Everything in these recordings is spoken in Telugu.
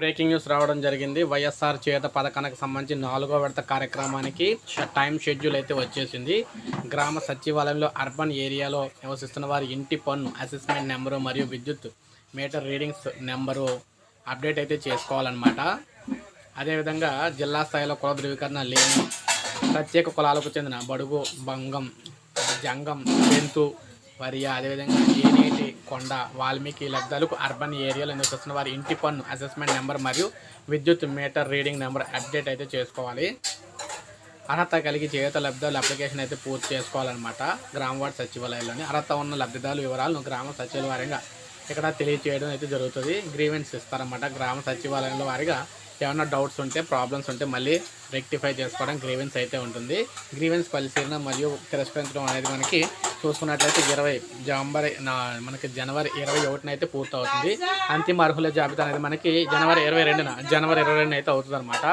బ్రేకింగ్ న్యూస్ రావడం జరిగింది. వైఎస్ఆర్ చేత పథకానికి సంబంధించి నాలుగో విడత కార్యక్రమానికి టైం షెడ్యూల్ అయితే వచ్చేసింది. గ్రామ సచివాలయంలో అర్బన్ ఏరియాలో నివసిస్తున్న వారి ఇంటి పన్ను అసెస్మెంట్ నెంబరు మరియు విద్యుత్ మీటర్ రీడింగ్స్ నెంబరు అప్డేట్ అయితే చేసుకోవాలన్నమాట. అదేవిధంగా జిల్లా స్థాయిలో కుల ధృవీకరణ లేని ప్రత్యేక కులాలకు చెందిన బడుగు భంగం జంగం జంతు వారి అదేవిధంగా ఏనేటి కొండ వాల్మీకి లబ్ధాలకు అర్బన్ ఏరియాలో నివసిస్తున్న వారి ఇంటి పన్ను అసెస్మెంట్ నెంబర్ మరియు విద్యుత్ మీటర్ రీడింగ్ నెంబర్ అప్డేట్ అయితే చేసుకోవాలి. అర్హత కలిగి చేయుత లబ్ధాలు అప్లికేషన్ అయితే పూర్తి చేసుకోవాలన్నమాట గ్రామ వార్డు సచివాలయంలోని అర్హత ఉన్న లబ్ధిదారుల వివరాలను గ్రామ సచివాలయంగా ఇక్కడ తెలియజేయడం అయితే జరుగుతుంది. గ్రీవెన్స్ ఇస్తారన్నమాట గ్రామ సచివాలయంలో వారిగా. ఏమైనా డౌట్స్ ఉంటే ప్రాబ్లమ్స్ ఉంటే మళ్ళీ రెక్టిఫై చేసుకోవడం గ్రీవెన్స్ అయితే ఉంటుంది. గ్రీవెన్స్ పరిశీలన మరియు తిరస్కరించడం అనేది మనకి చూసుకున్నట్లయితే ఇరవై జనవరి నా మనకి జనవరి ఇరవై ఒకటిన అయితే పూర్తవుతుంది. అంతిమ అర్హుల జాబితా అనేది మనకి జనవరి ఇరవై రెండున జనవరి ఇరవై రెండున అయితే అవుతుంది అనమాట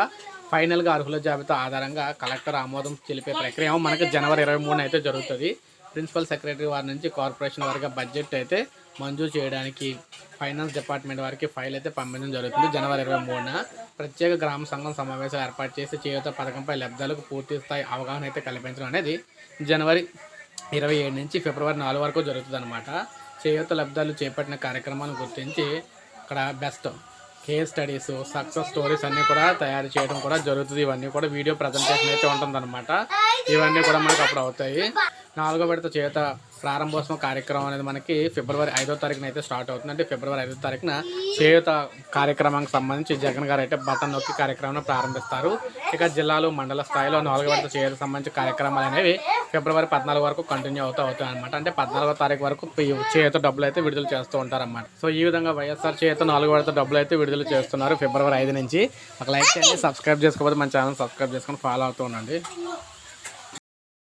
ఫైనల్గా అర్హుల జాబితా ఆధారంగా కలెక్టర్ ఆమోదం తెలిపే ప్రక్రియ మనకి జనవరి ఇరవై మూడున అయితే జరుగుతుంది. ప్రిన్సిపల్ సెక్రటరీ వారి నుంచి కార్పొరేషన్ వారిగా బడ్జెట్ అయితే మంజూరు చేయడానికి ఫైనాన్స్ డిపార్ట్మెంట్ వారికి ఫైల్ అయితే పంపించడం జరుగుతుంది జనవరి ఇరవై మూడున. ప్రత్యేక గ్రామ సంఘం సమావేశాలు ఏర్పాటు చేసి చేయూత పథకంపై లబ్ధాలకు పూర్తి స్థాయి అవగాహన అయితే కల్పించడం అనేది జనవరి ఇరవై ఏడు నుంచి ఫిబ్రవరి నాలుగు వరకు జరుగుతుందన్నమాట. చేయూత లబ్ధాలు చేపట్టిన కార్యక్రమాలను గుర్తించి అక్కడ best case studies success stories అన్నీ కూడా తయారు చేయడం కూడా జరుగుతుంది. ఇవన్నీ కూడా వీడియో ప్రజెంటేషన్ అయితే ఉంటుందన్నమాట. ఇవన్నీ కూడా మనకు అప్పుడు అవుతాయి. నాలుగో విడత చేత ప్రారంభోత్సవం కార్యక్రమం అనేది మనకి ఫిబ్రవరి ఐదో తారీఖున అయితే స్టార్ట్ అవుతుంది. అంటే ఫిబ్రవరి ఐదో తారీఖున చేయూత కార్యక్రమానికి సంబంధించి జగన్ గారు అయితే బటన్ నొక్కి కార్యక్రమం ప్రారంభిస్తారు. ఇక జిల్లాలు మండల స్థాయిలో నాలుగో విడత చేయూత సంబంధించి కార్యక్రమాలు అనేవి ఫిబ్రవరి పద్నాలుగు వరకు కంటిన్యూ అవుతూ అవుతాయి అనమాట అంటే పద్నాలుగో తారీఖు వరకు ఈ డబ్బులు అయితే విడుదల చేస్తూ ఉంటారన్నమాట. సో ఈ విధంగా వైఎస్ఆర్ చేయూత నాలుగో విడత డబ్బులు అయితే విడుదల చేస్తున్నారు ఫిబ్రవరి ఐదు నుంచి. ఒక లైక్ చేయండి సబ్స్క్రైబ్ చేసుకోకపోతే మన ఛానల్ సబ్స్క్రైబ్ చేసుకొని ఫాలో అవుతూ ఉండండి.